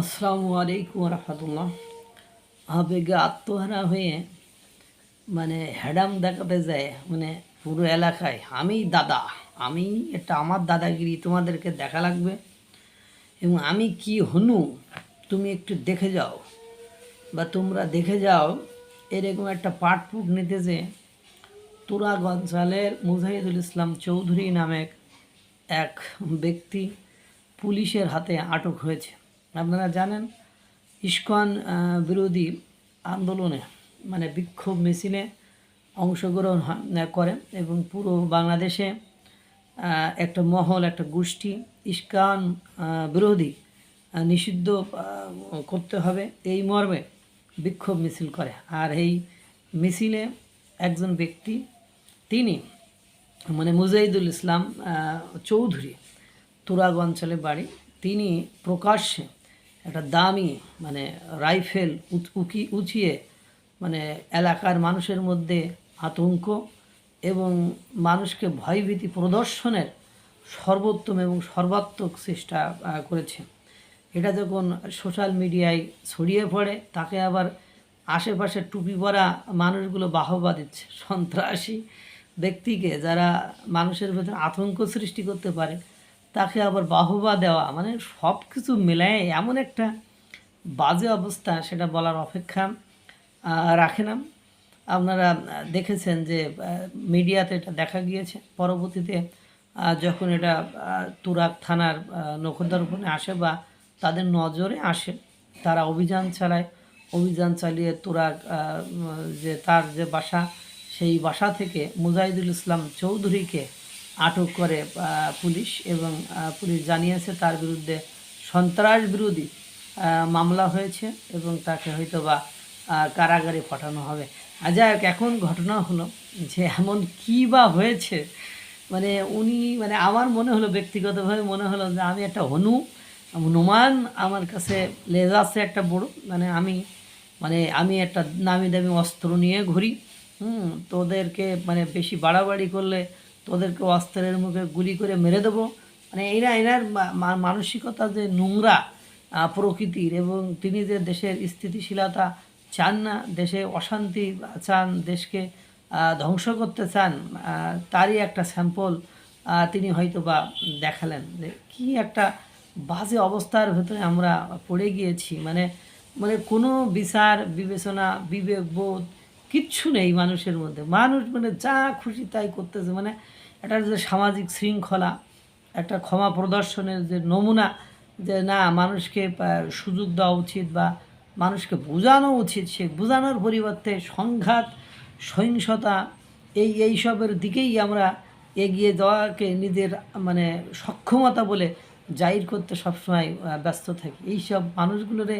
আসসালামু আলাইকুম রহমতুল্লাহ আবেগে আত্মহারা হয়ে মানে হ্যাডাম দেখাতে যায় মানে পুরো এলাকায়, আমি দাদা, আমি এটা আমার দাদাগিরি তোমাদেরকে দেখা লাগবে, এবং আমি কি হনু, তুমি একটু দেখে যাও, বা তোমরা দেখে যাও, এরকম একটা পাটপুট নিতেছে তুরাগ অঞ্চলের মুজাহিদুল ইসলাম চৌধুরী নামে এক ব্যক্তি পুলিশের হাতে আটক হয়েছে। আপনারা জানেন, ইস্কন বিরোধী আন্দোলনে মানে বিক্ষোভ মিছিলে অংশগ্রহণ হয়- করে এবং পুরো বাংলাদেশে একটা মহল, একটা গোষ্ঠী ইস্কান বিরোধী নিষিদ্ধ করতে হবে। এই মর্মে বিক্ষোভ মিছিল করে। আর এই মিছিলে একজন ব্যক্তি, তিনি মানে মুজাহিদুল ইসলাম চৌধুরী, তুরাগ অঞ্চলে বাড়ি, তিনি প্রকাশ্যে একটা দামি মানে রাইফেল উকি, উঁচিয়ে মানে এলাকার মানুষের মধ্যে আতঙ্ক এবং মানুষকে ভয়ভীতি প্রদর্শনের সর্বোত্তম এবং সর্বাত্মক চেষ্টা করেছে। এটা যখন সোশ্যাল মিডিয়ায় ছড়িয়ে পড়ে, তাকে আবার আশেপাশে টুপি পরা মানুষগুলো বাহবা দিচ্ছে। সন্ত্রাসী ব্যক্তিকে যারা মানুষের ভেতরে আতঙ্ক সৃষ্টি করতে পারে তাকে আবার বাহবা দেওয়া মানে সব কিছু মেলায় এমন একটা বাজে অবস্থা সেটা বলার অপেক্ষা রাখে না। আপনারা দেখেছেন যে মিডিয়াতে এটা দেখা গিয়েছে। পরবর্তীতে যখন এটা তুরাগ থানার নখদারোপণে আসে বা তাদের নজরে আসে তারা অভিযান চালায়। অভিযান চালিয়ে উম, যে তার যে বাসা সেই বাসা থেকে মুজাহিদুল ইসলাম চৌধুরীকে আটক করে পুলিশ এবং পুলিশ জানিয়েছে তার বিরুদ্ধে সন্ত্রাস বিরোধী মামলা হয়েছে এবং তাকে হয়তো বা কারাগারে পাঠানো হবে। যাই হোক, এখন ঘটনা হলো যে এমন কী বা হয়েছে মানে উনি মানে আমার মনে হলো, ব্যক্তিগতভাবে মনে হলো যে আমি একটা হনু হনুমান আমার কাছে লেজাসে একটা বড় মানে আমি মানে আমি একটা নামি দামি অস্ত্র নিয়ে ঘুরি, হুম, তোদেরকে মানে বেশি বাড়াবাড়ি করলে তোদেরকে অস্ত্রের মুখে গুলি করে মেরে দেবো। মানে এরা এনার মানসিকতা যে নোংরা প্রকৃতির এবং তিনি যে দেশের স্থিতিশীলতা চান না, দেশে অশান্তি চান, দেশকে ধ্বংস করতে চান তারই একটা স্যাম্পল তিনি হয়তো বা দেখালেন। যে কী একটা বাজে অবস্থার ভেতরে আমরা পড়ে গিয়েছি। মানে মানে কোনো বিচার, বিবেচনা, বিবেক বোধ কিচ্ছু নেই মানুষের মধ্যে। মানুষ মানে যা খুশি তাই করতেছে। মানে একটা যে সামাজিক শৃঙ্খলা, একটা ক্ষমা প্রদর্শনের যে নমুনা যে না, মানুষকে সুযোগ দেওয়া উচিত বা মানুষকে বোঝানো উচিত, সে বোঝানোর পরিবর্তে সংঘাত, সহিংসতা, এই এইসবের দিকেই আমরা এগিয়ে যাওয়াকে নিজের মানে সক্ষমতা বলে জাহির করতে সবসময় ব্যস্ত থাকি। এইসব মানুষগুলোরে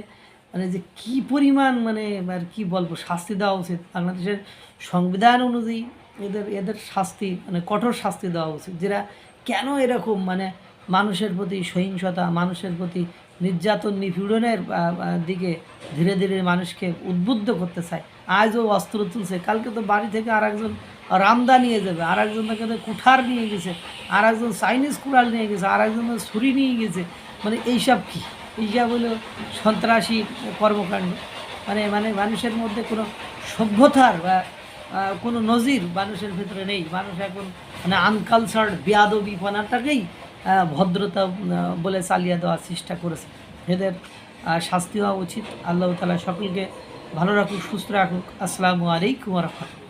মানে যে কি পরিমাণ মানে আর কি বলব, শাস্তি দেওয়া উচিত? বাংলাদেশের সংবিধান অনুযায়ী এদের এদের শাস্তি মানে কঠোর শাস্তি দেওয়া উচিত। যেটা কেন এরকম মানে মানুষের প্রতি সহিংসতা, মানুষের প্রতি নির্যাতন, নিপীড়নের দিকে ধীরে ধীরে মানুষকে উদ্বুদ্ধ করতে চায়, আজও অস্ত্র তুলছে। কালকে তো বাড়ি থেকে আর একজন রামদা নিয়ে যাবে আর একজন তাকে কুঠার নিয়ে গেছে আর একজন চাইনিজ কুড়াল নিয়ে গেছে আর একজন ছুরি নিয়ে গেছে। মানে এইসব কী? এইসব হলো সন্ত্রাসী কর্মকাণ্ড। মানে মানে মানুষের মধ্যে কোনো সভ্যতার বা কোনো নজির মানুষের ভিতরে নেই। মানুষ এখন মানে আনকালচার্ড বেয়াদবিপনাটাকেই ভদ্রতা বলে চালিয়ে দেওয়ার চেষ্টা করেছে। এদের শাস্তি হওয়া উচিত। আল্লাহ তালা সকলকে ভালো রাখুক, সুস্থ রাখুক। আসসালামু আলাইকুম রহমতুল্লাহ।